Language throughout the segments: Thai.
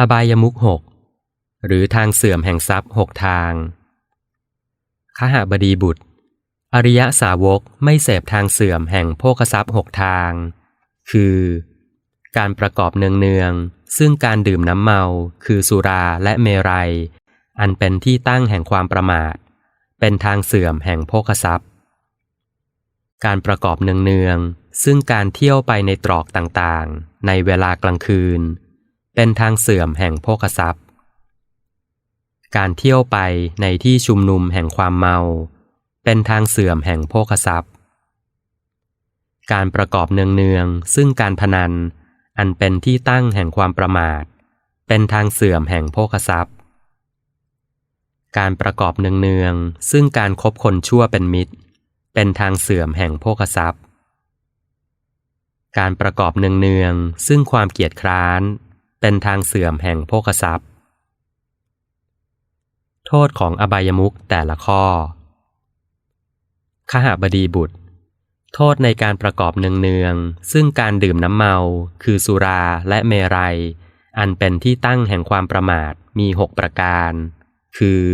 อบายมุขหกหรือทางเสื่อมแห่งทรัพย์หกทางขหบดีบุตร อริยสาวกไม่เสพทางเสื่อมแห่งโภคทรัพย์หกทาง คือ การประกอบเนืองๆ ซึ่งการดื่มน้ำเมา คือสุราและเมรัย อันเป็นที่ตั้งแห่งความประมาท เป็นทางเสื่อมแห่งโภคทรัพย์ การประกอบเนืองๆ ซึ่งการเที่ยวไปในตรอกต่างๆ ในเวลากลางคืน เป็นทางเสื่อมแห่งโภคทรัพย์ การเที่ยวไปในที่ชุมนุมแห่งความเมา เป็นทางเสื่อมแห่งโภคทรัพย์ การประกอบเนืองๆซึ่งการพนัน อันเป็นที่ตั้งแห่งความประมาท เป็นทางเสื่อมแห่งโภคทรัพย์ การประกอบเนืองๆซึ่งการครบคนชั่วเป็นมิตร เป็นทางเสื่อมแห่งโภคทรัพย์การประกอบเนืองๆซึ่งความเกียจคร้าน เป็นทางเสื่อมแห่งโภคทรัพย์ โทษของอบายมุขแต่ละข้อขหบดีบุตร โทษในการประกอบเนืองๆ ซึ่งการดื่มน้ำเมา คือสุราและเมรัย อันเป็นที่ตั้งแห่งความประมาทมีหกประการ คือ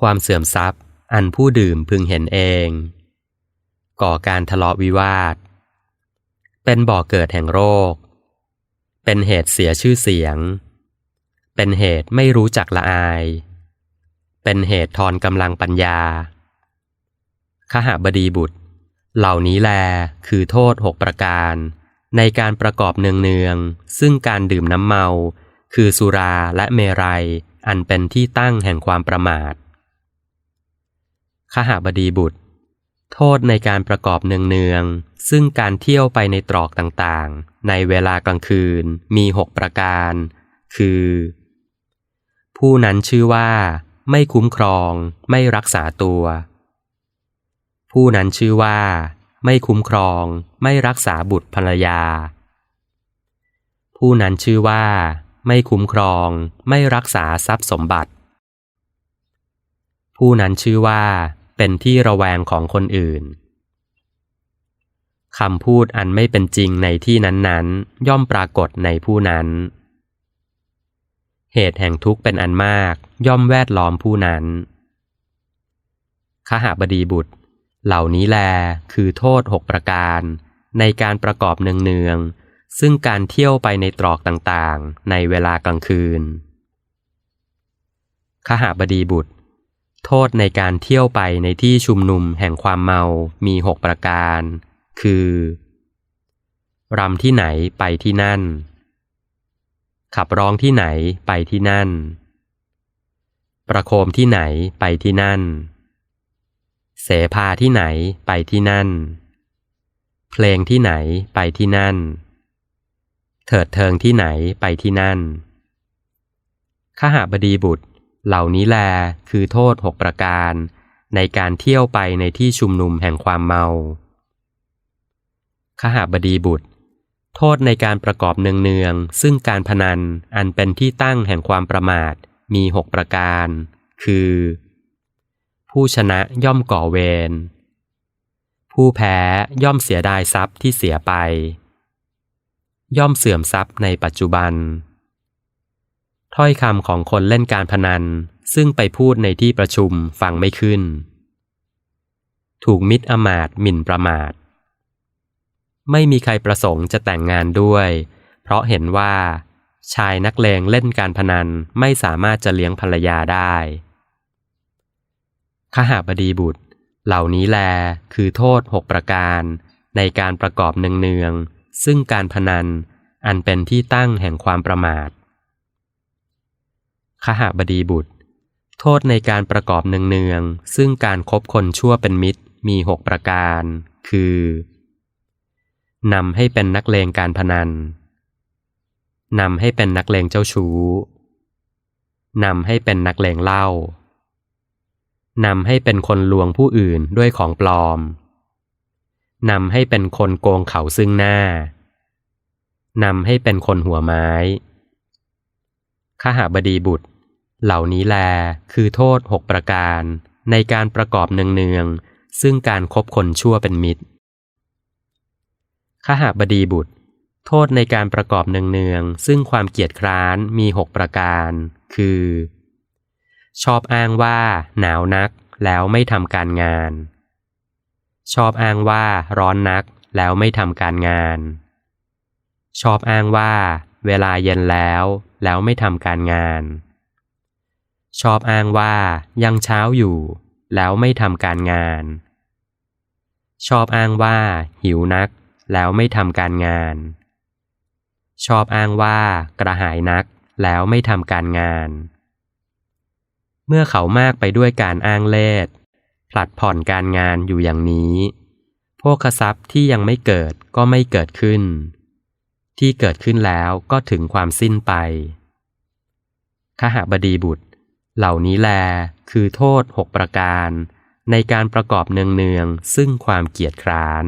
ความเสื่อมทรัพย์ อันผู้ดื่มพึงเห็นเอง ก่อการทะเลาะวิวาท เป็นบ่อเกิดแห่งโรค เป็นเหตุเสียชื่อเสียง เป็นเหตุไม่รู้จักละอาย เป็นเหตุทอนกำลังปัญญาขหบดีบุตร เหล่านี้แลคือโทษหกประการ ในการประกอบเนืองๆ ซึ่งการดื่มน้ำเมา คือสุราและเมรัย อันเป็นที่ตั้งแห่งความประมาทขหบดีบุตร โทษในการประกอบเนืองๆ ซึ่งการเที่ยวไปในตรอกต่างๆ ในเวลากลางคืนมีหกประการ คือ ผู้นั้นชื่อว่า ไม่คุ้มครอง ไม่รักษาตัว ผู้นั้นชื่อว่า ไม่คุ้มครอง ไม่รักษาบุตรภรรยา ผู้นั้นชื่อว่า ไม่คุ้มครอง ไม่รักษาทรัพย์สมบัติ ผู้นั้นชื่อว่า เป็นที่ระแวงของคนอื่น คำพูดอันไม่เป็นจริงในที่นั้นๆ ย่อมปรากฏในผู้นั้น เหตุแห่งทุกข์เป็นอันมากย่อมแวดล้อมผู้นั้นขหบดีบุตร เหล่านี้แลคือโทษหกประการ ในการประกอบเนืองๆ ซึ่งการเที่ยวไปในตรอกต่างๆ ในเวลากลางคืนขหบดีบุตร โทษในการเที่ยวไปในที่ชุมนุมแห่งความเมามีหกประการ คือรำที่ไหนไปที่นั่น ขับร้องที่ไหนไปที่นั่น ประโคมที่ไหนไปที่นั่น เสภาที่ไหนไปที่นั่น เพลงที่ไหนไปที่นั่น เถิดเทิงที่ไหนไปที่นั่นขหาบดีบุตร เหล่านี้แลคือโทษหกประการ ในการเที่ยวไปในที่ชุมนุมแห่งความเมา ขหบดีบุตร โทษในการประกอบเนืองๆซึ่งการพนันอันเป็นที่ตั้งแห่งความประมาทมีหกประการ คือ ผู้ชนะย่อมก่อเวร ผู้แพ้ย่อมเสียดายทรัพย์ที่เสียไป ย่อมเสื่อมทรัพย์ในปัจจุบัน ถ้อยคำของคนเล่นการพนันซึ่งไปพูดในที่ประชุมฟังไม่ขึ้น ถูกมิตรอมาตหมิ่นประมาท ไม่มีใครประสงค์จะแต่งงานด้วย เพราะเห็นว่า ชายนักเลงเล่นการพนันไม่สามารถจะเลี้ยงภรรยาได้ขหบดีบุตร เหล่านี้แลคือโทษหกประการ ในการประกอบเนืองๆซึ่งการพนันอันเป็นที่ตั้งแห่งความประมาทขหบดีบุตร โทษในการประกอบเนืองๆซึ่งการครบคนชั่วเป็นมิตรมีหกประการ คือ นำให้เป็นนักเลงการพนัน นำให้เป็นนักเลงเจ้าชู้ นำให้เป็นนักเลงเหล้านำให้เป็นคนลวงผู้อื่นด้วยของปลอม นำให้เป็นคนโกงเขาซึ่งหน้า นำให้เป็นคนหัวไม้ข้าหาบดีบุตร เหล่านี้แลคือโทษหกประการในการประกอบเนืองๆซึ่งการครบคนชั่วเป็นมิตร ขหาบดีบุตร โทษในการประกอบเนืองๆ ซึ่งความเกียจคร้านมีหกประการ คือ ชอบอ้างว่า หนาวนักแล้วไม่ทำการงาน ชอบอ้างว่าร้อนนักแล้วไม่ทำการงาน ชอบอ้างว่า เวลาเย็นแล้วแล้วไม่ทำการงาน ชอบอ้างว่ายังเช้าอยู่ แล้วไม่ทำการงาน ชอบอ้างว่า หิวนัก แล้วไม่ทำการงาน ชอบอ้างว่ากระหายนักแล้วไม่ทำการงาน เมื่อเขามากไปด้วยการอ้างเล่ห์ผลัดผ่อนการงานอยู่อย่างนี้โภคทรัพย์ที่ยังไม่เกิดก็ไม่เกิดขึ้น ที่เกิดขึ้นแล้วก็ถึงความสิ้นไปขหบดีบุตร เหล่านี้แลคือโทษหกประการ ในการประกอบเนืองๆซึ่งความเกียจคร้าน